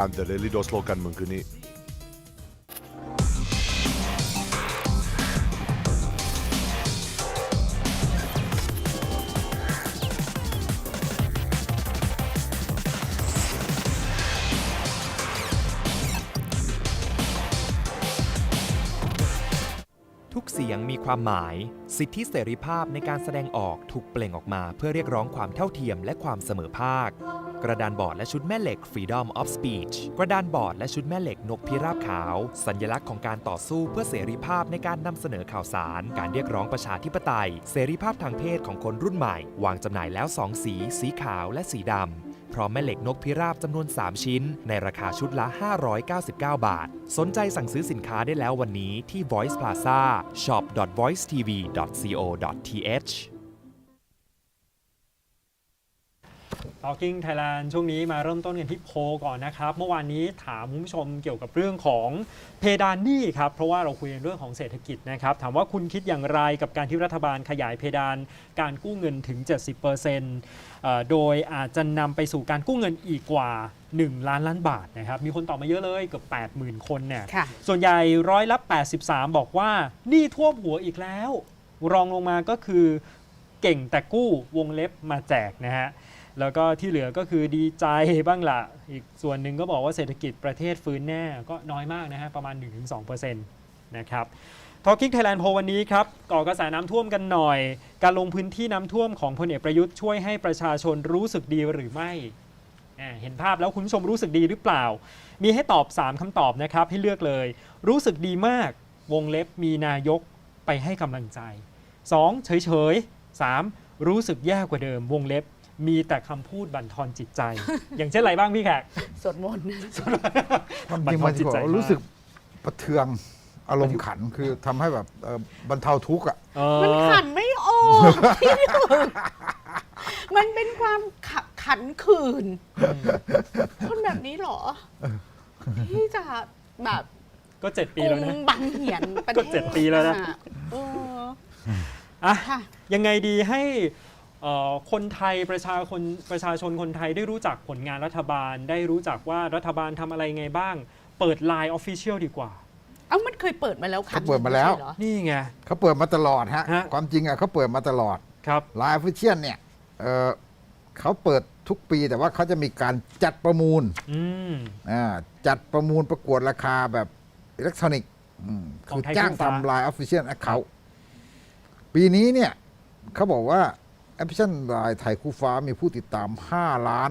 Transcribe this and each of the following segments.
อันเดอร์เดลิโดสโลกันมืองคืนนี้ทุกเสียงมีความหมาย สิทธิเสรีภาพในการแสดงออกถูกเปล่งออกมาเพื่อเรียกร้องความเท่าเทียมและความเสมอภาค กระดานบอร์ดและชุดแม่เหล็ก Freedom of Speech กระดานบอร์ดและชุดแม่เหล็กนกพิราบขาว สัญลักษณ์ของการต่อสู้เพื่อเสรีภาพในการนำเสนอข่าวสาร การเรียกร้องประชาธิปไตย เสรีภาพทางเพศของคนรุ่นใหม่ วางจำหน่ายแล้ว 2 สี สีขาวและสีดำ พร้อมแม่เหล็กนกพิราบจำนวน 3 ชิ้น ในราคาชุดละ 599 บาท สนใจสั่งซื้อสินค้าได้แล้ววันนี้ที่ Voice Plaza shop.voicetv.co.th Talking Thailand ช่วงนี้มาเริ่มต้นกันที่โพลก่อนนะครับ เมื่อวานนี้ถามคุณผู้ชมเกี่ยวกับเรื่องของเพดานหนี้ครับ เพราะว่าเราคุยกันเรื่องของเศรษฐกิจนะครับ ถามว่าคุณคิดอย่างไรกับการที่รัฐบาลขยายเพดานการกู้เงินถึง 70%เอ่อโดยอาจจะนำไปสู่การกู้เงินอีกกว่า 1 ล้านล้านบาทนะครับ มีคนตอบมาเยอะเลยเกือบ 80,000 คนเนี่ยค่ะส่วนใหญ่ร้อยละ 83 บอกว่าหนี้ท่วมหัวอีกแล้ว รองลงมาก็คือเก่งแต่กู้วงเล็บมาแจกนะฮะ แล้วก็ที่เหลือก็คือดีใจบ้างละอีกส่วนหนึ่งก็บอกว่าเศรษฐกิจประเทศฟื้นแน่ก็น้อยมากนะฮะประมาณ 1-2%นะครับ Talking Thailand โพลวันนี้ครับก่อกระแสน้ำท่วมกันหน่อย การลงพื้นที่น้ำท่วมของพลเอกประยุทธ์ช่วยให้ประชาชนรู้สึกดีหรือไม่เห็นภาพแล้วคุณผู้ชมรู้สึกดีหรือเปล่า มีให้ตอบ 3คำตอบนะครับให้เลือกเลย รู้สึกดีมากวงเล็บมีนายกไปให้กำลังใจ 2. เฉยเฉยๆ 3. รู้สึกแย่กว่าเดิมวงเล็บ มีแต่คำพูดบั่นทอนจิตใจ อย่างเช่นอะไรบ้างพี่แขก สวดมนต์ความจริงมันจิตใจบอกมาก รู้สึกประเทืองอารมณ์ขันคือทำให้แบบเอ่อบรรเทาทุกข์อะ เอมันอขันไม่ออกพี่หนึ่งมันเป็นความขะขันขืน คนแบบนี้เหรอ ที่จะแบบก็เจ็ดปีกุแล้วมนะบังเหียนประเทศก็เจ็ดปีแล้วนะเอออะ ค่ะ ยังไงดีให้เอ่อ คนไทยประชาคนประชาชนคนไทยได้รู้จักผลงานรัฐบาล ได้รู้จักว่ารัฐบาลทำอะไรไงบ้าง เปิด Line Official ดีกว่า เอ้ามันเคยเปิดมาแล้วครั้งเขาเปิดมาแล้วไใช่เหรอนี่ไง เขาเปิดมาตลอดฮะ ฮะ ความจริงอะเขาเปิดมาตลอดครับไลฟ์ฟิเชียนเนี่ยเอ่อเขาเปิดทุกปีแต่ว่าเขาจะมีการจัดประมูลอืม อ่าจัดประมูลประกวดราคาแบบอิเล็กทรอนิกส์อืมของคือไทยจ้างคู่ฟ้า ทำไลน์ออฟฟิเชียลแอคเคาท์ปีนี้เนี่ยเขาบอกว่า แอปพลิเคชันไลน์ไทยคู่ฟ้ามีผู้ติดตาม 5 ล้าน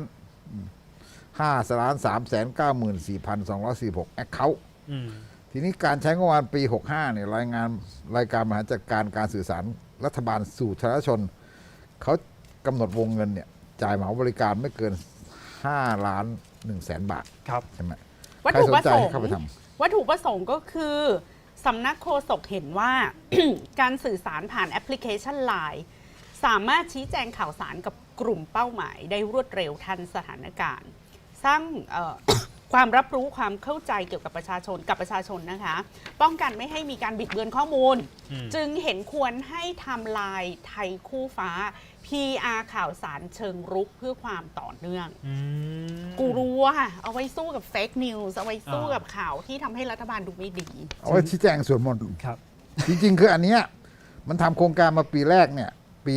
5ล้าน3แสน9หมื่น4พัน246แอคเคาท์อืมทีนี้การใช้งบประมาณปี 65เนี่ยรายงานรายการบริหารจัดการการสื่อสารรัฐบาลสู่สาธารณชน เขากำหนดวงเงินเนี่ย จ่ายเหมาบริการไม่เกิน 5 ล้าน1แสนบาท ครับใช่ไหมวัตใครถุสนประใจสงให้ค์เข้าไปทวัตถุประสงค์ก็คือสำนักโฆษกเห็นว่า การสื่อสารผ่านแอปพลิเคชัน Line สามารถชี้แจงข่าวสารกับกลุ่มเป้าหมาย ได้รวดเร็วทันสถานการณ์ สร้างเอ่อความรับรู้ความเข้าใจเกี่ยวกับประชาชนกับประชาชนนะคะ ป้องกันไม่ให้มีการบิดเบือนข้อมูลอืมจึงเห็นควรให้ทำลายไทยคู่ฟ้า PR ข่าวสารเชิงรุกเพื่อความต่อเนื่องอืมกูรู้ว่าเอาไว้สู้กับเฟกนิวส์เอาไว้สู้อ่ากักับข่าวที่ทำให้รัฐบาลดูไม่ดีำเอาไว้ชี้แจงส่วนมนต์ครับ จริง ๆ คืออันเนี้ยมันทำโครงการมาปีแรกเนี่ย ปี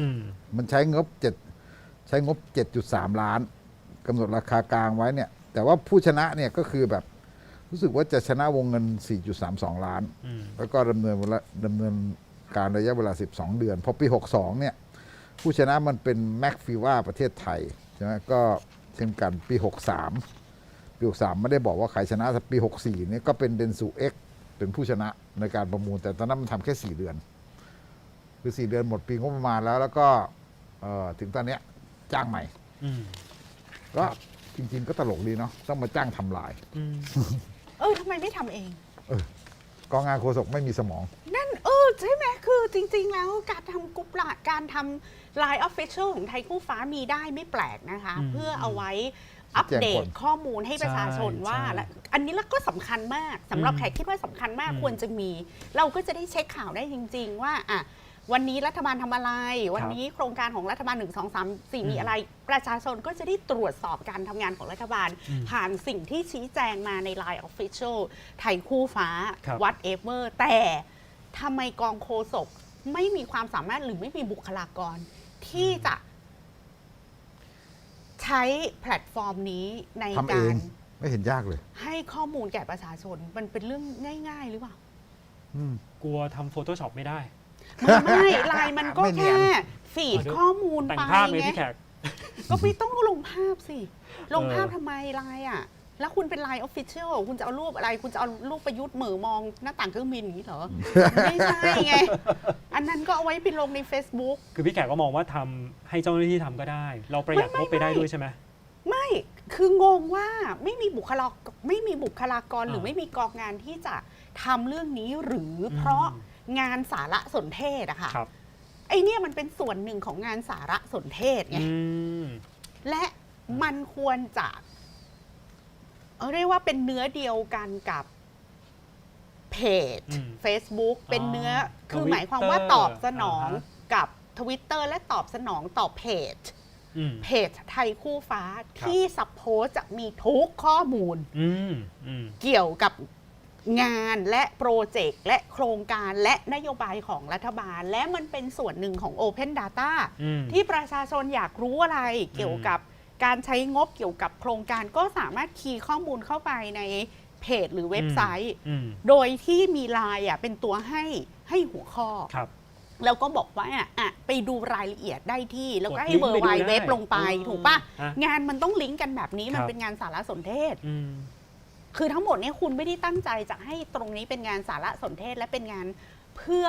อืม61มันใช้งบเจ็ดใช้งบ 7.3 ล้านกำหนดราคากลางไว้เนี่ย แต่ว่าผู้ชนะเนี่ยก็คือแบบรู้สึกว่าจะชนะวงเงิน 4.32 ล้าน อืม แล้วก็ดำเนินเวลาดำเนินการระยะเวลา 12 เดือน พอปี 62 เนี่ย ผู้ชนะมันเป็นแม็กฟิว่าประเทศไทยใช่ไหมก็เช่นกันปี 63 ปี 63 ไม่ได้บอกว่าใครชนะแต่ปี 64 เนี่ยก็เป็นเดนซูเอ็กเป็นผู้ชนะในการประมูลแต่ตอนนั้นมันทำแค่ 4 เดือน คือ 4 เดือนหมดปีงบประมาณแล้ว แล้วก็เอ่อถึงตอนเนี้ยจ้างใหม่ อืมก็จริง ๆ ก็ตลกดีเนาะต้องมาจ้างทำลาย อืมเออทำไมไม่ทำเอง กองงานโฆษกไม่มีสมอง นั่นเออใช่ไหมคือจริง ๆ แล้วการทำกรุ๊ปไลน์การทำไลน์ออฟฟิเชียลของไทยคู่ฟ้ามีได้ไม่แปลกนะคะอืมเพื่อเอาไว้อัปเดแจ้งตคนข้อมูลให้ประชาชนใช่ว่าใช่และอันนี้แล้วก็สำคัญมากสำหรับอืมแขกคิดว่าสำคัญมากอืมควรจะมี เราก็จะได้เช็คข่าวได้จริง ๆ ว่าอะ วันนี้รัฐบาลทำอะไร วันนี้โครงการของรัฐบาล 1 2 3 4 มีอะไร ประชาชนก็จะได้ตรวจสอบการทำงานของรัฐบาลอืมผ่านสิ่งที่ชี้แจงมาใน Line Official ไทยคู่ฟ้าครับ whatever แต่ทำไมกองโฆษกไม่มีความสามารถหรือไม่มีบุคลากรที่จะใช้แพลตฟอร์มนี้ในทำเอการงไม่เห็นยากเลย ให้ข้อมูลแก่ประชาชนมันเป็นเรื่องง่าย ๆ หรือเปล่าอืมกลัวทำ Photoshop ไม่ได้ ไม่ไม่ไลน์มันก็ไม่เนียแค่นฟีดอะเดี๋ยวข้อมูลแต่งไปภาพเลยไงพี่แขก ก็ไม่ต้องลงภาพสิ ลงภาพเออทำไมไลน์อะ แล้วคุณเป็นไลน์ออฟฟิเชียลคุณจะเอารูปอะไร คุณจะเอารูปประยุทธ์เหมือมองหน้าต่างเครื่องบินอย่างนี้เหรอ ไม่ใช่ไง อันนั้นก็เอาไว้ไปลงใน Facebook คือพี่แขกก็มองว่าทำให้เจ้าหน้าที่ทำก็ได้ เราประหยัดไม่งบไปได้ไม่ด้วยใช่ไหม ไม่ คืองงว่าไม่มีบุคลากรไม่มีบุคลากรหรืออ่าไม่มีกองงานที่จะทำเรื่องนี้หรืออเพราะ งานสารสนเทศอะค่ะครับไอเนี่ยมันเป็นส่วนหนึ่งของงานสารสนเทศไง อืม และมันควรจะเอ่อเรียกว่าเป็นเนื้อเดียวกันกับเพจ อืม Facebook เป็นเนื้ออคือ Twitter หมายความว่าตอบสนองอ่าฮะ กับ Twitter และตอบสนองต่อเพจ อืม เพจไทยคู่ฟ้าครับ ที่สัพโพสจะมีทุกข้อมูลอืมอืม เกี่ยวกับ งานและโปรเจกต์และโครงการและนโยบายของรัฐบาล และมันเป็นส่วนหนึ่งของ Open Data อืมที่ประชาชนอยากรู้อะไรเกี่ยวกับการใช้งบเกี่ยวกับโครงการก็สามารถคีย์ข้อมูลเข้าไปในเพจหรือเว็บไซต์อืมโดยที่มีไลน์อะเป็นตัวให้ให้หัวข้อครับแล้วก็บอกว่าอะไปดูรายละเอียดได้ที่ แล้วก็ให้กดลิงก์เบอร์ไปไวดูได้เว็บลงไปอ๋อถูกปะฮะงานมันต้องลิงก์กันแบบนี้มันครับเป็นงานสารสนเทศอืม คือทั้งหมดเนี่ยคุณไม่ได้ตั้งใจจะให้ตรงนี้เป็นงานสารสนเทศและเป็นงานเพื่อ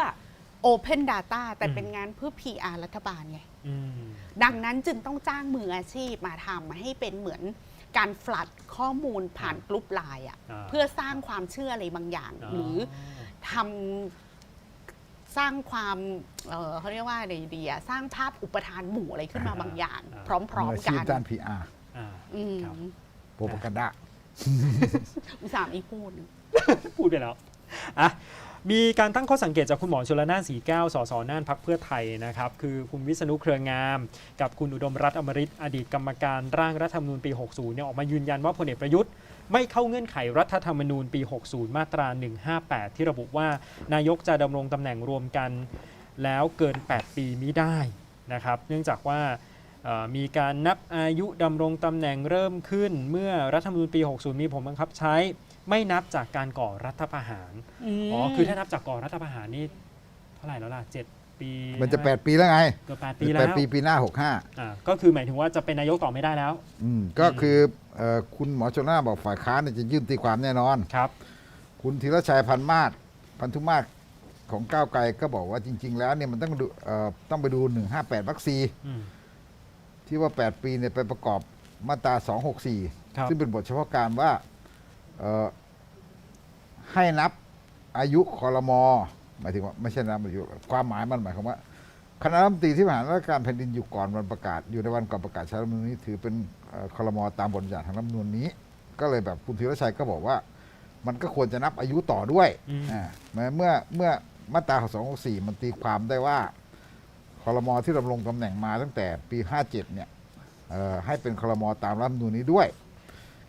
Open Data แต่อืมเป็นงานเพื่อ PR รัฐบาลไงอืมดังนั้นจึงต้องจ้างมืออาชีพมาทำให้เป็นเหมือนการฟลัดข้อมูลผ่านกลุ่มไลน์อะอ่าเพื่อสร้างความเชื่ออะไรบางอย่าง หรือทำสร้างความเอ่อเขาเรียกว่าอะไรดีอะสร้างภาพอุปทานหมู่อะไรขึ้นมาบางอย่าง พร้อมมืออาๆชีกัพนด้าน PR อ่าอืมครับโปรปกันดา อุตส่าห์ไม่พูดพูดไปแล้วอะมีการตั้งข้อสังเกตจากคุณหมอชลนานสีแก้ว สสน่านพักเพื่อไทยนะครับ คือคุณวิษณุเครืองาม กับคุณอุดมรัฐอมริตอดีตกรรมการร่างรัฐธรรมนูญปี 60 เนี่ยออกมายืนยันว่าพลเอกประยุทธ์ ไม่เข้าเงื่อนไขรัฐธรรมนูญปี 60 มาตรา 158 ที่ระบุว่านายกจะดำรงตำแหน่งรวมกันแล้วเกิน 8 ปีมิได้นะครับ เนื่องจากว่า มีการนับอายุดำรงตำแหน่งเริ่มขึ้น เมื่อรัฐธรรมนูญปี 60 มีผลบังคับใช้ ไม่นับจากการก่อรัฐประหาร อ๋อ คือถ้านับจากก่อรัฐประหารนี่เท่าไหร่แล้วล่ะ 7 ปี มันจะใช่ไห8ปีแล้วไงเกือบ8ปีแล้แปวดปีปีหน้าอ่าก็คือหมายถึงว่าจะเป็นนายกต่อไม่ได้แล้ว65อืม ก็คือเอ่อคุณหมอชนน่านบอกฝ่ายค้านเนี่ยจะยื่นตีความแน่นอน ครับ คุณธีรชัยพันธ์มาศพันธุมาศของก้าวไกลก็บอกว่าจริง ๆ แล้วเนี่ยมันต้องดูเอ่อต้องไปดู 158วัคซีอืม ที่ว่า 8 ปีเนี่ยไปประกอบมาตรา 264ครับซึ่งเป็นบทเฉพาะการว่าเอ่อให้นับอายุคอรมอหมายถึงว่าไม่ใช่นับอายุความหมายมันหมายความว่าคณะรัฐมนตรีที่บริหารราชการแผ่นดินอยู่ก่อนวันประกาศ อยู่ในวันก่อนประกาศใช้รัฐธรรมนูญนี้ถือเป็นเอ่อคอรมอตามบทบัญญัติทางรัฐธรรมนูญนี้ ก็เลยแบบคุณธีรชัยก็บอกว่า มันก็ควรจะนับอายุต่อด้วยอืมอ่าแม้เมื่อเมื่อมาตรา 264 มันตีความได้ว่า คอรมอที่ดำรงตำแหน่งมาตั้งแต่ปี 57 เนี่ยเอ่อให้เป็นคอรมอตามรัฐธรรมนูญนี้ด้วย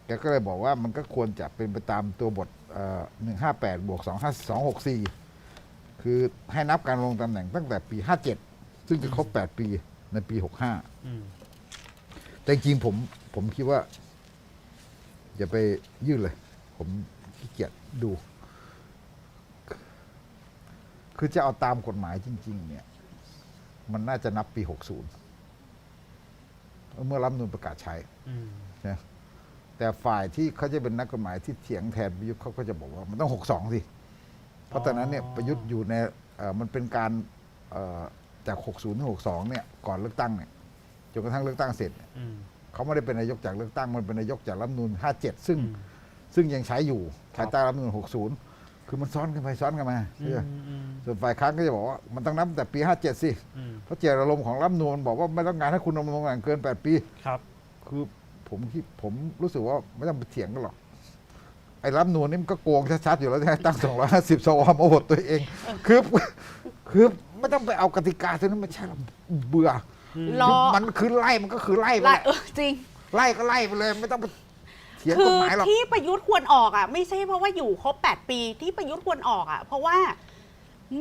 แกก็เลยบอกว่ามันก็ควรจะเป็นไปตามตัวบทเอ่อ158 บวก264 คือให้นับการลงตำแหน่งตั้งแต่ปี 57 ซึ่งจะครบ 8 ปีในปี 65อืมแต่จริงๆผมผมคิดว่า อย่าไปยื่นเลย ผมขี้เกียจดู คือจะเอาตามกฎหมายจริง ๆ เนี่ย มันน่าจะนับปี 60 เมื่อรัฐธรรมนูลประกาศใช้อืมนะแต่ฝ่ายที่เขาจะเป็นนักกฎหมายที่เถียงแทนประยุทธ์เขาก็จะบอกว่ามันต้อง 62 สิ เพราะตอนนั้นเนี่ยประยุทธ์อยู่ในเอ่อมันเป็นการเอ่อจาก 60 ถึง 62 เนี่ยก่อนเลือกตั้งเนี่ยจนกระทั่งเลือกตั้งเสร็จเนี่ยอืมเขาไม่ได้เป็นนายกจากเลือกตั้งมันเป็นนายกจากรัฐธรรมนูล57 ซึ่งอืมซึ่งยังใช้อยู่ครัภาบยใต้รัฐธรรมนูล60 คือมันซ้อนกันไปซ้อนกันมาอืใช่ไหมมอืมส่วนฝ่ายค้านก็จะบอกว่ามันต้องนับตั้งแต่ปี 57 สิอืมเพราะเจตอารมณ์ของรัฐธรรมนูลมันบอกว่าไม่ต้องการให้คุณดำรงตำแหน่งเกิน 8 ปีครับ คือผมคิดผมรู้สึกว่าไม่ต้องไปเถียงกันหรอกไอ้รัฐธรรมนูนนี่มันก็โกงชัดๆอยู่แล้วที่ให้ตั้ง 250สวมาโหวตตัวเอง คือคือไม่ต้องไปเอากติกาตัวนั้นไม่ใช่หรอกเบื่อรอมันคือไล่มันก็คือไล่ไปไล่แหละเออจริงไล่ก็ไล่ไปเลยไม่ต้องไป เถียงคืกอฎหมายหรอก ที่ประยุทธ์ควรออกอะ ไม่ใช่เพราะว่าอยู่ครบ 8 ปีที่ประยุทธ์ควรออกอะ เพราะว่า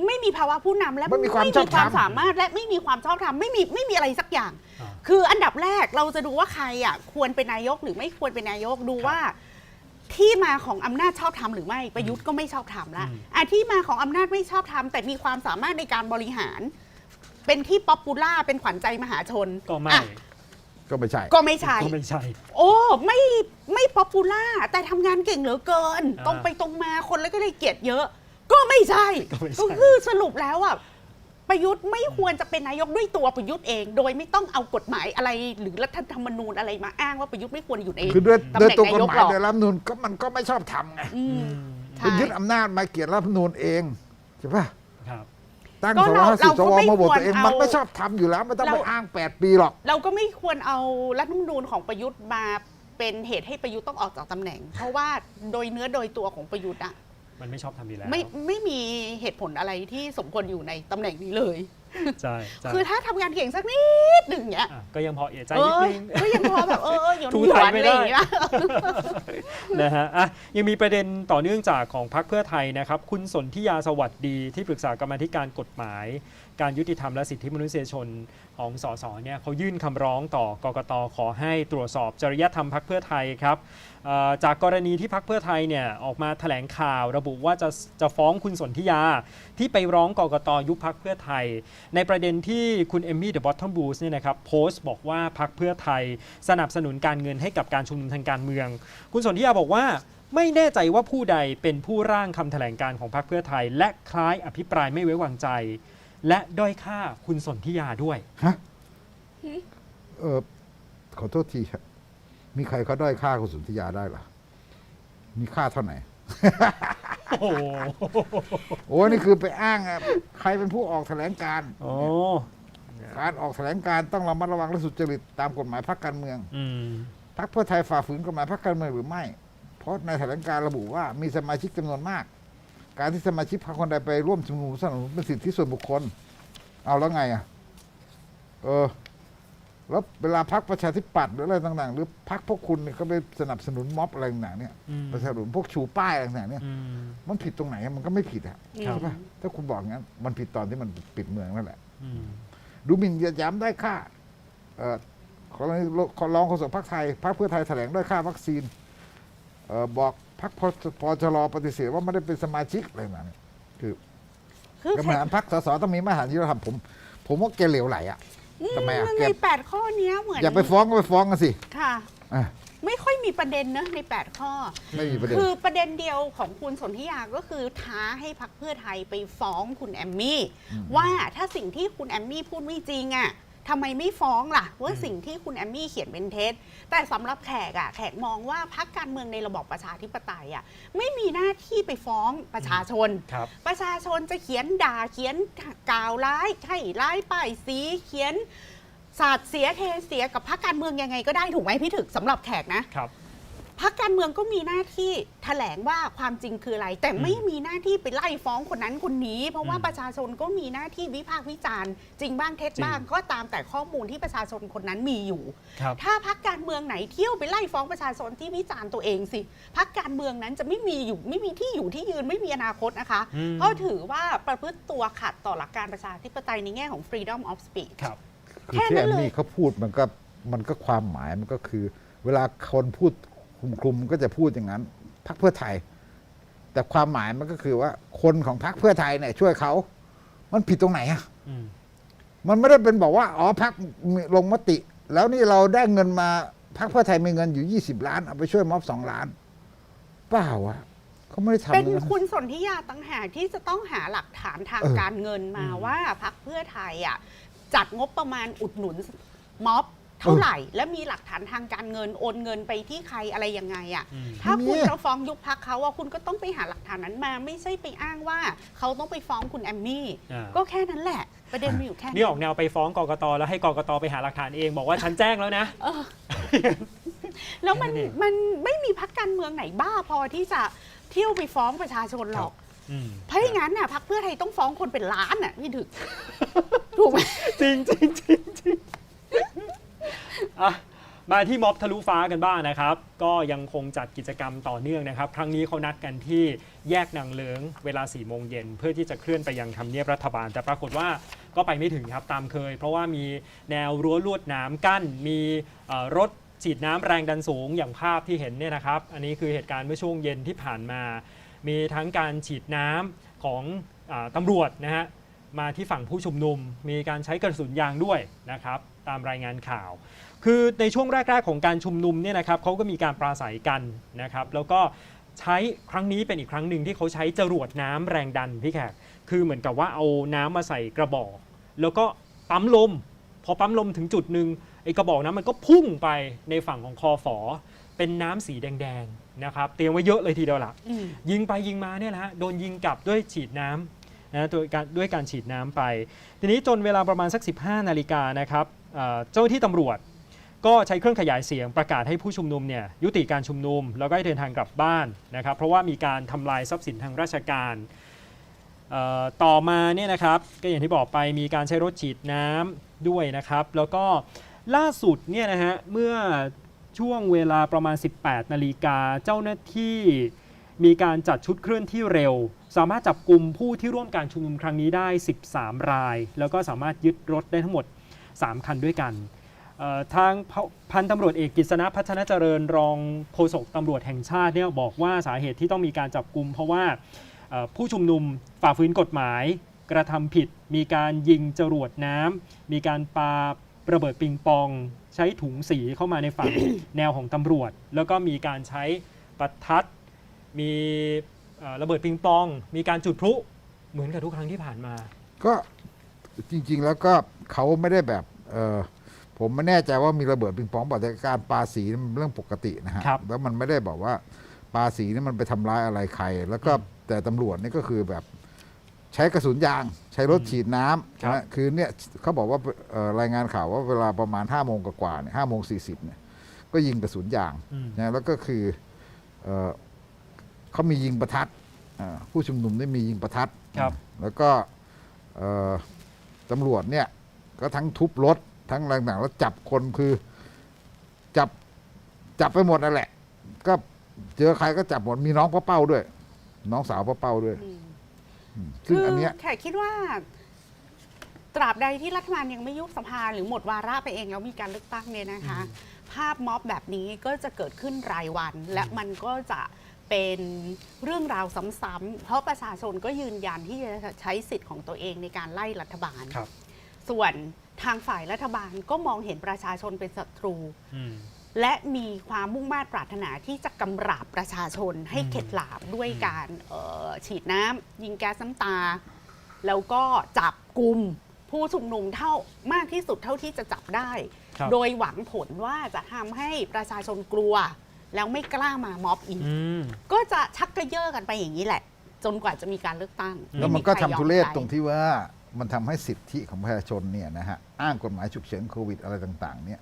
ไม่มีภาวะผู้นำและไม่มีความชอบธรรม สามารถและไม่มีความชอบธรรมไม่มีไม่มีอะไรสักอย่าง อ่า คืออันดับแรกเราจะดูว่าใครอะควรเป็นนายกหรือไม่ควรเป็นนายกดูว่า ที่มาของอำนาจชอบธรรมหรือไม่ประยุทธ์ก็ไม่ชอบธรรมละอืม อะที่มาของอำนาจไม่ชอบธรรมแต่มีความสามารถในการบริหาร เป็นที่ป๊อปปูล่าเป็นขวัญใจมหาชนก็ไม่ อะ ก็ไม่ใช่ ก็ไม่ใช่ ก็ไม่ใช่ โอ้ไม่ไม่ป๊อปปูล่าแต่ทำงานเก่งเหลือเกิน อ่าตรงไปตรงมาคนแล้วก็เลยเกลียดเยอะ ก็ไม่ใช่ก็ไม่ใช่ก็คือสรุปแล้วอะประยุทธ์ไม่ควรจะเป็นนายกด้วยตัวประยุทธ์เอง โดยไม่ต้องเอากฎหมายอะไร หรือรัฐธรรมนูญอะไรมาอ้างว่าประยุทธ์ไม่ควรอยู่ในคือด้วยตำด้วยแหน่งตัวนากฎยกหมายหรอกในรัฐธรรมนูนก็มันก็ไม่ชอบทำไงอือืมมใช่ไปยึดอำนาจมาเกลียดรัฐธรรมนูญเองใช่ปะครับ ตั้งก็สองเราร้อยห้าสิบเราสก็วไม่มาโหวตตัวเองควรเอามัมันไม่ชอบทำอยู่แล้วไม่ต้องไปเรา อ้าง8ปีหรอก เราก็ไม่ควรเอารัฐธรรมนูญของประยุทธ์มาเป็นเหตุให้ประยุทธ์ต้องออกจากตำแหน่ง เพราะว่าโดยเนื้อโดยตัวของประยุทธ์อะมันไม่ชอบทำดีแล้ว ไม่ไม่มีเหตุผลอะไรที่สมควรอยู่ในตำแหน่งนี้เลย ใช่ใช่คือถ้าทำงานเก่งสักนิดหนึ่งเนี้ยอะก็ยังพอเอะใจเอนิดอนึง ก็ยังพอแบบเออเออหยวนถูหยไถวนไม่อะไรได้ อย่างเงี้ย นะฮะอะยังมีประเด็นต่อเนื่องจากของพรรคเพื่อไทยนะครับ คุณสนธิยาสวัสดีที่ปรึกษากรรมาธิการกฎหมาย การยุติธรรมและสิทธิมนุษยชนของสสเนี่ยเขายื่นคำร้องต่อกกตขอให้ตรวจสอบจริยธรรมพรรคเพื่อไทยครับเอ่อ จากกรณีที่พรรคเพื่อไทยเนี่ยออกมาแถลงข่าวระบุว่าจะจะฟ้องคุณสนธิยา ที่ไปร้องกกตยุบพรรคเพื่อไทย ในประเด็นที่คุณเอมมี่เดอะบอททอมบูสเนี่ยนะครับโพสต์บอกว่าพรรคเพื่อไทยสนับสนุนการเงินให้กับการชุมนุมทางการเมือง คุณสนธิยาบอกว่าไม่แน่ใจว่าผู้ใดเป็นผู้ร่างคำแถลงการของพรรคเพื่อไทย และคล้ายอภิปรายไม่ไว้วางใจ และด้อยค่าคุณสนธิยาด้วย ฮะ เออขอโทษทีครับ มีใครเขาด้อยค่าคุณสุนทยาได้เหรอมีค่าเท่าไหร่ โอ้โหโอ้นี่คือไปอ้างอะใครเป็นผู้ออกแถลงการณ์โอ้การออกแถลงการณ์ต้องระมัดระวังและสุจริตตามกฎหมายพรรคการเมือง อืม พรรคเพื่อไทยฝ่าฝืนกฎหมายพรรคการเมืองหรือไม่ เพราะในแถลงการระบุว่ามีสมาชิกจำนวนมาก การที่สมาชิกพรรคคนใดไปร่วมชุมนุมสนับสนุนเป็นสิทธิส่วนบุคคล เอาแล้วไงอะ เออ แล้วเวลาพรรคประชาธิปัตย์หรืออะไรต่างๆ หรือพรรคพวกคุณเนี่ยก็ไปสนับสนุนม็อบอะไรต่างๆเนี่ยอืมไปสนับสนุนพวกชูป้ายอะไรต่างๆเนี่ย อืม มันผิดตรงไหนอะมันก็ไม่ผิดอะครับ ใช่ปะถ้าคุณบอกงั้น มันผิดตอนที่มันปิดเมืองนั่นแหละ อืม ดูหมิ่นเหยียดหยามได้ค่าเอ่อขอร้องขอร้องโฆษกพรรคไทยพรรคเพื่อไทยแถลงได้ค่าวัคซีนเอ่อบอกพรรคพพชรปฏิเสธว่าไม่ได้เป็นสมาชิกอะไรแบบนี้คือคือกรรมการพรรคสสต้องมีมาตรฐานที่เราทำผม ผมว่าแกเหลวไหลอะ ทำไมอะมันแกในแปดข้อเนี้ยเหมือนอย่าไปฟ้องก็ไปฟ้องกันสิค่ะ อะไม่ค่อยมีประเด็นนะใน 8 ข้อ ไม่มีประเด็น คือประเด็นเดียวของคุณสนธิยาก็คือท้าให้พักเพื่อไทยไปฟ้องคุณแอมมี่อืมว่าถ้าสิ่งที่คุณแอมมี่พูดไม่จริงอะ่ะ ทำไมไม่ฟ้องล่ะว่าสิ่งที่คุณแอมมี่เขียนเป็นเท็จแต่สำหรับแขกอะ่ะแขกมองว่าพักการเมืองในระบอบประชาธิปไตยอะ่ะไม่มีหน้าที่ไปฟ้องประชาชน ครับ ประชาชนจะเขียนด่าเขียนกล่าวร้ายให้ร้ายป้ายสีเขียนสาดเสียเทเสียกับพรรคการเมืองยังไงก็ได้ถูกไหมพี่ถึกสำหรับแขกนะ ครับ พักการเมืองก็มีหน้าที่แถลงว่าความจริงคืออะไร แต่ไม่มีหน้าที่ไปไล่ฟ้องคนนั้นคนนี้ เพราะว่าอืมประชาชนก็มีหน้าที่วิพากษ์วิจารณ์ จริงบ้างเท็จจริงบ้างก็ตามแต่ข้อมูลที่ประชาชนคนนั้นมีอยู่ ครับถ้าพักการเมืองไหนเที่ยวไปไล่ฟ้องประชาชนที่วิจารณ์ตัวเองสิพักการเมืองนั้นจะไม่มีอยู่ไม่มีที่อยู่ที่ยืนไม่มีอนาคตนะคะ อืมก็ถือว่าประพฤติตัวขัดต่อหลักการประชาธิปไตยในแง่ของ freedom of speech ครับ คือแค่ที่นั้แอนนเลยนี่เขาพูดมันก็มันก็ความหมายมันก็คือ เวลาคนพูด คลุมคลุมๆก็จะพูดอย่างนั้นพรรคเพื่อไทย แต่ความหมายมันก็คือว่า คนของพรรคเพื่อไทยเนี่ย ช่วยเขา มันผิดตรงไหนอะอืมมันไม่ได้เป็นบอกว่า อ๋อพักลงมติ แล้วนี่เราได้เงินมาพักเพื่อไทยมีเงินอยู่20ล้านเอาไปช่วยม็อบสองล้านเปล่าวะเขาไม่ได้ทำเป็นอย่างนั้นคุณสนธิยาตั้งหากที่จะต้องหาหลักฐานทางเออการเงินมาอืมว่าพักเพื่อไทยอะจัดงบประมาณอุดหนุนม็อบ เท่าไหร่ และมีหลักฐานทางการเงินโอนเงินไปที่ใครอะไรยังไงอะอืม ถ้าคุณจะฟ้องยุบพักเขาว่าคุณก็ต้องไปหาหลักฐานนั้นมาไม่ใช่ไปอ้างว่าเขาต้องไปฟ้องคุณแอมมี่อ่า ก็แค่นั้นแหละ ประเด็นมันอยู่แค่นี่ออกแนวไปฟ้องกกตแล้วให้กกตไปหาหลักฐานเองบอกว่าฉันแจ้งแล้วนะแล้วมันแค่นั้นเองมันไม่มีพักการเมืองไหนบ้าพอที่จะเที่ยวไปฟ้องประชาชนหรอก อืมเพราะอย่างนั้นน่ะพักเพื่อไทยต้องฟ้องคนเป็นล้านน่ะพี่ถึก ถูกไหมจริงจริงจริงจริง อะมาที่ม็อบทะลุฟ้ากันบ้างนะครับ ก็ยังคงจัดกิจกรรมต่อเนื่องนะครับ ครั้งนี้เขานัดกันที่แยกนางเลิงเวลา4ี่โมงเย็นเพื่อที่จะเคลื่อนไปยังทำเนียบรัฐบาล แต่ปรากฏว่าก็ไปไม่ถึงครับตามเคย เพราะว่ามีแนวรั้วลวดหน้ำกั้น มีเอ่อรถฉีดน้ำแรงดันสูงอย่างภาพที่เห็นเนี่ยนะครับ อันนี้คือเหตุการณ์เมื่อช่วงเย็นที่ผ่านมา มีทั้งการฉีดน้ำของอาตำรวจนะฮะมาที่ฝั่งผู้ชุมนุม มีการใช้กระสุนยางด้วยนะครับตามรายงานข่าว คือในช่วงแรก ๆ ของการชุมนุมเนี่ยนะครับเขาก็มีการปราศัยกันนะครับ แล้วก็ใช้ครั้งนี้เป็นอีกครั้งหนึ่งที่เขาใช้จรวดน้ำแรงดันพี่แขกคือเหมือนกับว่าเอาน้ำมาใส่กระบอก แล้วก็ปั๊มลม พอปั๊มลมถึงจุดหนึ่งไอ้กระบอกน้ำมันก็พุ่งไปในฝั่งของคอฝอ เป็นน้ำสีแดงๆนะครับเตรียมไว้เยอะเลยทีเดียวล่ะอืมยิงไปยิงมาเนี่ยนะฮะโดนยิงกลับด้วยฉีดน้ำนะโดยการด้วยการฉีดน้ำไป ทีนี้จนเวลาประมาณสัก 15 นาฬิกานะครับเอ่อเจ้าหน้าที่ตำรวจ ก็ใช้เครื่องขยายเสียงประกาศให้ผู้ชุมนุมเนี่ยยุติการชุมนุม แล้วก็ให้เดินทางกลับบ้านนะครับ เพราะว่ามีการทำลายทรัพย์สินทางราชการต่อมาเนี่ยนะครับก็อย่างที่บอกไปมีการใช้รถฉีดน้ำด้วยนะครับ แล้วก็ล่าสุดเนี่ยนะฮะเมื่อช่วงเวลาประมาณ 18 นาฬิกาเจ้าหน้าที่มีการจัดชุดเคลื่อนที่เร็ว สามารถจับกลุ่มผู้ที่ร่วมการชุมนุมครั้งนี้ได้ 13 ราย แล้วก็สามารถยึดรถได้ทั้งหมด 3 คันด้วยกัน ทางพันตำรวจเอกกฤษณะพัฒนาเจริญรองโฆษกตำรวจแห่งชาติเนี่ยบอกว่าสาเหตุที่ต้องมีการจับกลุ่มเพราะว่าผู้ชุมนุมฝ่าฝืนกฎหมาย กระทำผิด มีการยิงจรวดน้ำมีการปาระเบิดปิงปอง ใช้ถุงสีเข้ามาในฝั่งแนวของตำรวจ แล้วก็มีการใช้ประทัด มีระเบิดปิงปอง มีการจุดพลุเหมือนกับทุกครั้งที่ผ่านมา ก็จริง ๆ แล้วก็เขาไม่ได้แบบ ผมไม่แน่ใจว่ามีระเบิดปิงปองบอกแต่การปาสีนี่มันเรื่องปกตินะฮะครับ แล้วมันไม่ได้บอกว่าปาสีนี่มันไปทำร้ายอะไรใคร แล้วก็แต่ตำรวจนี่ก็คือแบบใช้กระสุนยาง ใช้รถฉีดน้ำใช่ไหมคือเนี่ยเขาบอกว่าเอ่อรายงานข่าวว่าเวลาประมาณ5้าโมงกว่าๆเนี่ยห้าโมงสี่สิบเนี่ยก็ยิงกระสุนยางอืม นะแล้วก็คือเอ่อเขามียิงประทัดอ่าผู้ชุมนุมได้มียิงประทัด ครับ แล้วก็เอ่อตำรวจเนี่ยก็ทั้งทุบรถ ทั้งอะไรต่างๆแล้วจับคนคือจับจับไปหมดนั่นแหละ ก็เจอใครก็จับหมดมีน้องพ่อเป้าด้วย น้องสาวพ่อเป้าด้วยอืมอืมซึ่งอันเนี้ยคือแขกคิดว่า ตราบใดที่รัฐบาลยังไม่ยุบสภาหรือหมดวาระไปเองแล้วมีการเลือกตั้งเนี่ยนะคะ ภาพม็อบแบบนี้ก็จะเกิดขึ้นรายวัน และมันก็จะเป็นเรื่องราวซ้ำๆเพราะประชาชนก็ยืนยันที่จะใช้สิทธิ์ของตัวเองในการไล่รัฐบาลครับส่วน ทางฝ่ายรัฐบาลก็มองเห็นประชาชนเป็นศัตรูอืมและมีความมุ่งมา่ปรารถนาที่จะกำราบประชาชนให้อืมเข็ดหลาบด้วยการเอ่อฉีดน้ำยิงแก๊สน้ำตา แล้วก็จับกลุ่มผู้ชุมนุมเท่ามากที่สุดเท่าที่จะจับได้ครับโดยหวังผลว่าจะทำให้ประชาชนกลัว แล้วไม่กล้ามาม็อบอีกอืมก็จะชักกระเยาะกันไปอย่างนี้แหละ จนกว่าจะมีการเลือกตั้งอืมแล้วมันไใคก็รทำยอทุเรศใคตรงที่ว่า มันทำให้สิทธิของประชาชนเนี่ยนะฮะอ้างกฎหมายฉุกเฉินโควิดอะไรต่างๆเนี่ย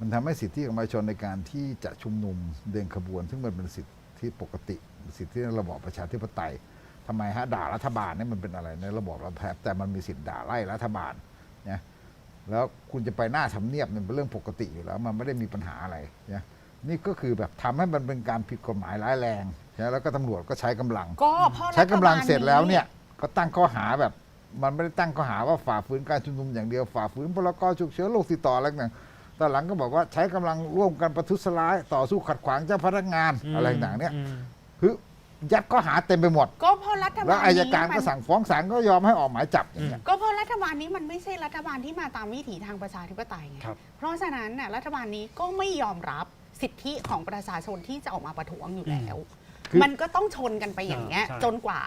มันทำให้สิทธิของประชาชนในการที่จะชุมนุมเดินขบวน ซึ่งมันเป็นสิทธิปกติ สิทธิในระบอบประชาธิปไตยทำไมฮะด่ารัฐบาลเนี่ยมันเป็นอะไรในระบอบรัฐแต่มันมีสิทธิ์ด่าไล่รัฐบาลนะแล้วคุณจะไปหน้าทำเนียบเนี่ยเป็นเรื่องปกติอยู่แล้ว มันไม่ได้มีปัญหาอะไรนะนี่ก็คือแบบทำให้มันเป็นการผิดกฎหมายร้ายแรงนะแล้วก็ตำรวจก็ใช้กำลัง ก็เพราะใช้กำลังฐบาเสร็จแล้วเนี่ยก็ตั้งข้อหาแบบ มันไม่ได้ตั้งข้อหาว่าฝ่าฝืนการชุมนุมอย่างเดียวฝ่าฝืนพรกฉุกเฉินโรคติดต่ออะไรต่างๆตอนหลังก็บอกว่าใช้กำลังร่วมกันประทุษร้ายต่อสู้ขัดขวางเจ้าพนักงานอะไรต่างๆเนี่ยอืมคือยัดข้อหาเต็มไปหมด ก็เพราะรัฐบาลแล้วอายการนี้ก็มันสั่งฟ้องศาลก็ยอมให้ออกหมายจับอย่างเงี้ยก็เพราะรัฐบาลนี้มันไม่ใช่รัฐบาลที่มาตามวิถีทางประชาธิปไตยไงครับเพราะฉะนั้นน่ะรัฐบาลนี้ก็ไม่ยอมรับสิทธิของประชาชนที่จะออกมาประท้วงอยู่แล้วคือมันก็ต้องชนกันไปอย่างเงี้ยใช่จนกว่า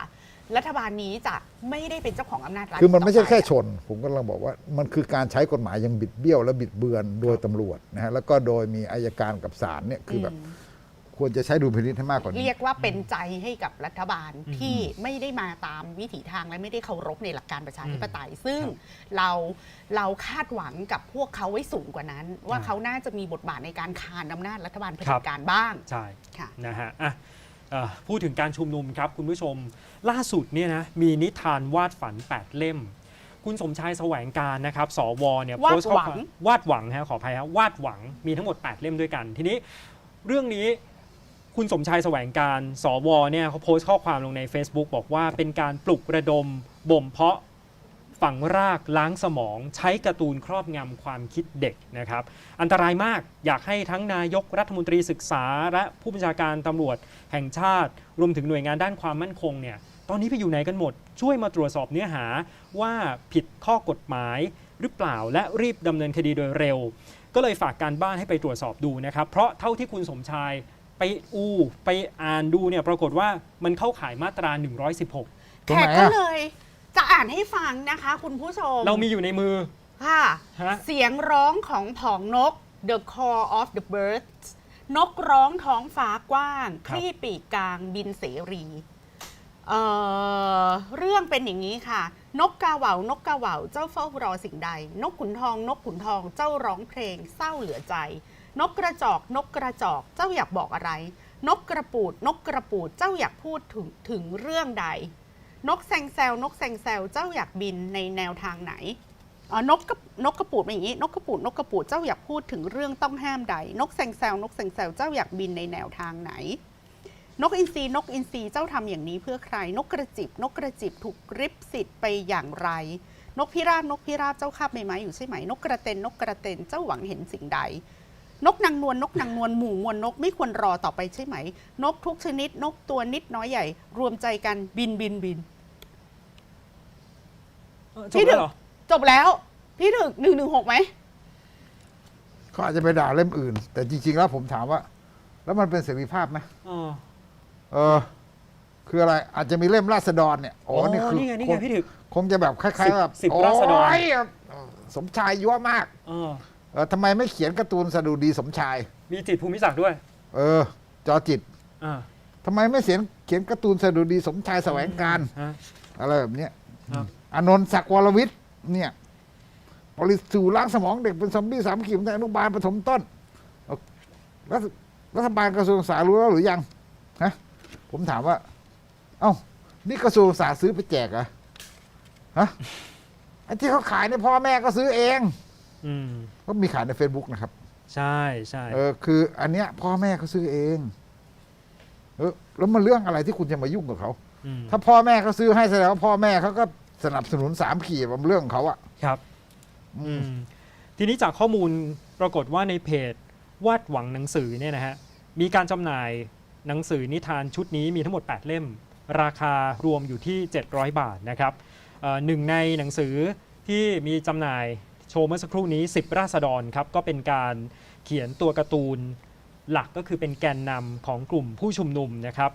รัฐบาลนี้จะไม่ได้เป็นเจ้าของอำนาจรัฐคือมันไม่ใช่ต่ปแค่ชน ผมก็กำลังบอกว่า มันคือการใช้กฎหมายอยังบิดเบี้ยว และบิดเบือนโดยตำรวจนะฮะแล้วก็โดยมีอายการกับศาลเนี่ยคือแบบมควรจะใช้ดุลพินิจให้มากกว่านี้ เรียกว่าเป็นใจให้กับรัฐบาลอืมที่ไม่ได้มาตามวิถีทางและไม่ได้เคารพในหลักการประชาธิปไตย ซึ่งครับเราเราคาดหวังกับพวกเขาไว้สูงกว่านั้น ว่าอ่าเขาน่าจะมีบทบาทในการคานอำนาจรัฐบาลเผครัด็บจการบ้าง ใช่ค่ะนะฮะอะเอ่อ พูดถึงการชุมนุมครับคุณผู้ชม ล่าสุดเนี่ยนะมีนิทานวาดฝัน 8 เล่ม คุณสมชายแสวงการนะครับสวเนี่ยวาดโพสต์ข้อควมหวังวาดหวังฮะขออภัยฮะวาดหวังมีทั้งหมด 8 เล่มด้วยกัน ทีนี้เรื่องนี้คุณสมชายแสวงการสวเนี่ยเขาโพสต์ข้อความลงใน Facebook บอกว่าเป็นการปลุกระดมบ่มเพาะ ฝังรากล้างสมอง ใช้การ์ตูนครอบงำความคิดเด็กนะครับ อันตรายมากอยากให้ทั้งนายกรัฐมนตรีศึกษา และผู้บัญชาการตำรวจแห่งชาติ รวมถึงหน่วยงานด้านความมั่นคงเนี่ยตอนนี้ไปอยู่ไหนกันหมด ช่วยมาตรวจสอบเนื้อหาว่าผิดข้อกฎหมายหรือเปล่าและรีบดำเนินคดีโดยเร็ว ก็เลยฝากการบ้านให้ไปตรวจสอบดูนะครับ เพราะเท่าที่คุณสมชายไปอูไปอ่านดูเนี่ยปรากฏว่ามันเข้าข่ายมาตรา 116ตรงแขกก็เลย จะอ่านให้ฟังนะคะ คุณผู้ชมเรามีอยู่ในมือ ค่ะ ฮะ เสียงร้องของผองนก The Call of the Birds นกร้องท้องฟ้ากว้างคครับลี่ปีกกลางบินเสรีเอ่อเรื่องเป็นอย่างนี้ค่ะ นกกาเหว่านกกาเหว่าเจ้าเฝ้ารอสิ่งใด นกขุนทอง นกขุนทองเจ้าร้องเพลงเศร้าเหลือใจ นกกระจอก นกกระจอกเจ้าอยากบอกอะไร นกกระปูด นกกระปูดเจ้าอยากพูดถึงถึงเรื่องใด นกแซงแซวนกแซงแซวเจ้าอยากบินในแนวทางไหนนกกระนกกระปูดเป็นอย่างนี้นกกระปูดนกกระปูดเจ้าอยากพูดถึงเรื่องต้องห้ามใด นกแซงแซวนกแซงแซวเจ้าอยากบินในแนวทางไหน นกอินทรีนกอินทรีเจ้าทำอย่างนี้เพื่อใคร นกกระจิบ นกกระจิบถูกริบสิทธิ์ไปอย่างไร นกพิราบนกพิราบเจ้าคาบใบไม้อยู่ใช่ไหม นกกระเตนนกกระเตนเจ้าหวังเห็นสิ่งใด นกนางนวลนกนางนวลหมู่มวลนกไม่ควรรอต่อไปใช่ไหม นกทุกชนิด นกตัวนิดน้อยใหญ่ รวมใจกันบินบินบิน เออจบแล้วเหรอ จบแล้ว พี่ถึกหนึ่งหนึ่งหกไหม เขาอาจจะไปด่าเล่มอื่น แต่จริง ๆ แล้วผมถามว่า แล้วมันเป็นเสรีภาพไหมเออเออ คืออะไรอาจจะมีเล่มราษฎรเนี่ยอ๋อ๋ออนี่คือนี่ไงนี่คไงงพี่ถึก คงจะแบบคล้ายๆแบบสิบราษฎร โอ้ยสมชายยั่วมากเออเออทำไมไม่เขียนการ์ตูนสดุดีสมชาย มีจิตภูมิศักดิ์ด้วยเออ จอจิตอ่าทำไมไม่เขียนเขียนการ์ตูนสดุดีสมชายแสวงการ ฮะอะไรแบบเนี้ยครับ อานนท์ศักดิ์วรวิทย์เนี่ยบริสูล้างสมองเด็กเป็นซอมบี้สามขีดตั้งแต่อนุบาลประถมต้นเอารัฐรัฐบาลกระทรวงศึกษารู้แล้วหรือยังฮะผมถามว่า เอ้า นี่กระทรวงศึกษาซื้อไปแจกเหรอฮะไอ้ที่เขาขายเนี่ยพ่อแม่ก็ซื้อเองอืมก็มีขายใน Facebook นะครับ ใช่ใช่เออคือ อันเนี้ย พ่อแม่เขาซื้อเอง เออแล้วมันเรื่องอะไรที่คุณจะมายุ่งกับเขามถ้าพ่อแม่เขาซื้อให้แสดงว่าพ่อแม่เขาก็ สนับสนุนสามขีดมันเรื่องของเขาอะครับอือืมมทีนี้จากข้อมูลปรากฏว่าในเพจวาดหวังหนังสือเนี่ยนะฮะมีการจำหน่ายหนังสือนิทานชุดนี้มีทั้งหมด 8 เล่ม ราคารวมอยู่ที่ 700 บาทนะครับเอ่อหนึ่งในหนังสือที่มีจำหน่ายโชว์เมื่อสักครู่นี้ 10 ราษฎรครับก็เป็นการเขียนตัวการ์ตูนหลักก็คือเป็นแกนนำของกลุ่มผู้ชุมนุมนะครับ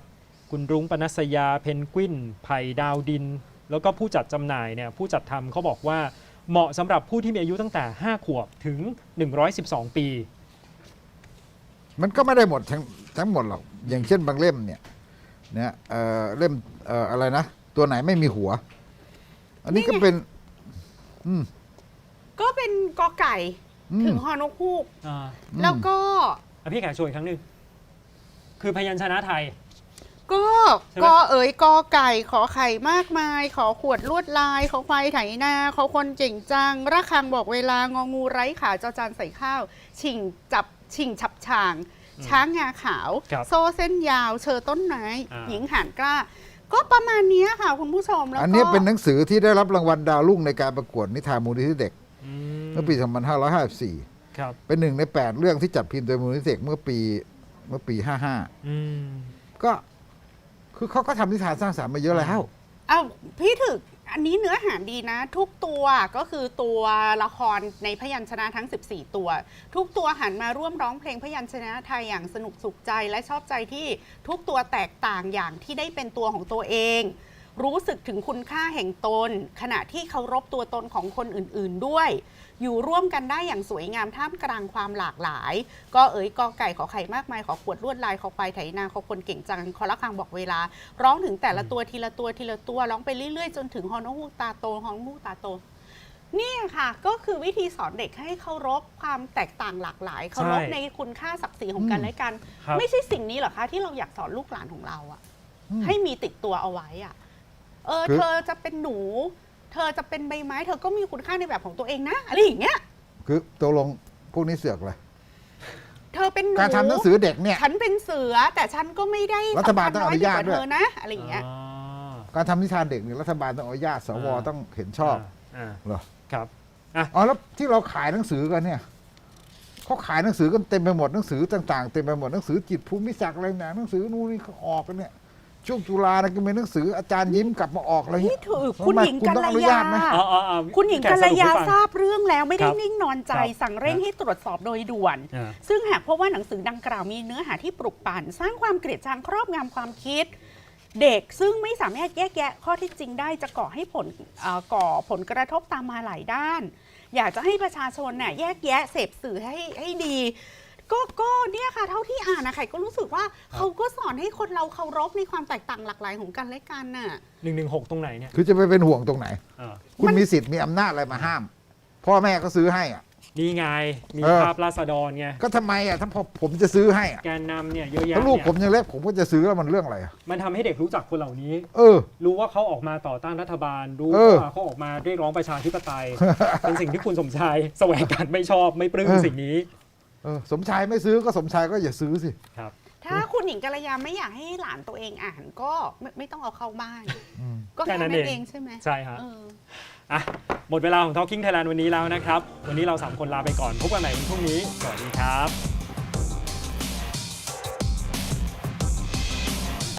คุณรุ้งปนัสยาเพนกวินไผ่ดาวดิน แล้วก็ผู้จัดจำหน่ายเนี่ยผู้จัดทำเขาบอกว่าเหมาะสำหรับผู้ที่มีอายุตั้งแต่ 5 ขวบถึง 112 ปี มันก็ไม่ได้หมดทั้งทั้งหมดหรอก อย่างเช่นบางเล่มเนี่ยเนี่ยเออเล่มเอออะไรนะ ตัวไหนไม่มีหัว อันนี้ก็เป็น อืม ก็เป็นกอไก่อืม ถึงฮอนกฮูก อ่าแล้วก็ อะพี่แขกโชว์อีกครั้งหนึ่งคือพยัญชนะไทย ก็ใช่ไหมกอเอ๋ยกอไก่ขอไข่มากมาย ขอขวดลวดลาย ขอควายไถนาขอคนเจ๋งจังระฆังบอกเวลางองูไร้ขาจอจานใส่ข้าว ชิงจับชิงฉับช่าง ช้างงาขาว ครับโซ่เส้นยาว เชอต้นไม้อ่า หญิงหานกล้า ก็ประมาณเนี้ยค่ะคุณผู้ชมแล้วก็อันนี้เป็นหนังสือที่ได้รับรางวัลดาวรุ่งในการประกวดนิทานมูลนิธิเด็กอืมเมื่อปี 2554 ครับเป็นหนึ่งใน 8 เรื่องที่จัดพิมพ์โดยมูลนิธิเด็กเมื่อปีเมื่อปีอืม55ก็ คือเขาก็ทำนิทานสร้างสรรค์มาเยอะแล้ว เอาพี่ถึกอันนี้เนื้อหาดีนะ ทุกตัวก็คือตัวละครในพยัญชนะทั้ง 14 ตัว ทุกตัวหันมาร่วมร้องเพลงพยัญชนะไทยอย่างสนุกสุขใจและชอบใจที่ทุกตัวแตกต่างอย่างที่ได้เป็นตัวของตัวเอง รู้สึกถึงคุณค่าแห่งตน ขณะที่เคารพตัวตนของคนอื่นๆด้วย อยู่ร่วมกันได้อย่างสวยงามท่ามกลางความหลากหลาย ก็เอ๋ยกอไก่ขอไข่มากมายขอขวดลวดลายขอควายไถนาขอคนเก่งจังขอละคังบอกเวลา ร้องถึงแต่ละตัวทีละตัวทีละตัวร้องไปเรื่อยๆ จนถึงฮอนฮูกตาโตฮอนฮูกตาโตนี่ค่ะก็คือวิธีสอนเด็กให้เคารพความแตกต่างหลากหลายเคารพในคุณค่าศักดิ์ศรีของกันและกันครับไม่ใช่สิ่งนี้เหรอคะที่เราอยากสอนลูกหลานของเราอะอืมให้มีติดตัวเอาไว้อะ เออคือ เธอจะเป็นหนู เธอจะเป็นใบไม้ เธอก็มีคุณค่าในแบบของตัวเองนะอะไรอย่างเงี้ย คือตกลงพวกนี้เสือกเลยเธอเป็นหนูการทำหนังสือเด็กเนี่ย ฉันเป็นเสือแต่ฉันก็ไม่ได้รัฐบาลต้องอนุญาตสำคัญด้วยน้กเธอนะอะไรอย่างเงี้ยอ่าการทำนิทานเด็กเนี่ยรัฐบาลต้องอนุญาตสวอ่า ต้องเห็นชอบอ่าเหรอครับ อ๋อแล้วที่เราขายหนังสือกันเนี่ยเขาขายหนังสือกันเต็มไปหมดหนังสือต่างๆเต็มไปหมดหนังสือจิตภูมิศักดิ์อะไรเนี่ยหนังสือนู่นนี่เขาออกกันเนี่ย ช่วงจุฬานะก็มีหนังสืออาจารย์ยิ้มกลับมาออกอะไรนี่เงี้ยถือทำไมคุณหญิงคุณกัต้องลอนุยาญาตไหม อ๋ออ๋ออ๋อคุณหญิงแกัลยาสรุปให้ฟังทราบเรื่องแล้วไม่ได้ครับนิ่งนอนใจครับสั่งเร่งครับให้ตรวจสอบโดยด่วน อ่า ซึ่งหากพบว่าหนังสือดังกล่าวมีเนื้อหาที่ปลุกปั่น สร้างความเกลียดชังครอบงำความคิด เด็กซึ่งไม่สามารถแยกแยะข้อเที่จริงได้จะก่อให้ผลเอ่อก่อผลกระทบตามมาหลายด้าน อยากจะให้ประชาชนเนี่ยแยกแยะเสพสื่อให้ให้ดี ก็ก็เนี่ยค่ะ เท่าที่อ่านนะไข่ก็รู้สึกว่าเขาก็สอนให้คนเราเคารพในความแตกต่างหลากหลายของกันและกันน่ะ หนึ่งหนึ่งหกตรงไหนเนี่ยคือจะไปเป็นห่วงตรงไหน อ่าคุณมันมีสิทธิ์มีอำนาจอะไรมาห้าม พ่อแม่ก็ซื้อให้อะ นี่ไง มีเออ ภาพราษฎรไงก็ทำไมอะถ้าพอผมจะซื้อให้อะแกนนำเนี่ยเยอะแยะถ้าลูกเนี่ยผมยังเล็กผมก็จะซื้อแล้วมันเรื่องอะไรอะมันทำให้เด็กรู้จักคนเหล่านี้ เออ รู้ว่าเขาออกมาต่อต้านรัฐบาล รู้เออ ว่าเขาออกมาเรียกร้องประชาธิปไตย เป็นสิ่งที่คุณสมชายแสวงการไม่ชอบไม่ปลื้มเออสิ่งนี้ เออสมชายไม่ซื้อก็สมชายก็อย่าซื้อสิ ครับ ถ้าคุณหญิงกัลยาไม่อยากให้หลานตัวเองอ่านก็ไม่ไม่ต้องเอาเข้าบ้าน อืม ก็แค่แค่นั้นั้นนเอง เองใช่ไหมใช่ฮะเออ อะหมดเวลาของ Talking Thailand วันนี้แล้วนะครับ วันนี้เรา3คนลาไปก่อนพบกันใหม่ในพรุ่งนี้สวัสดีครับ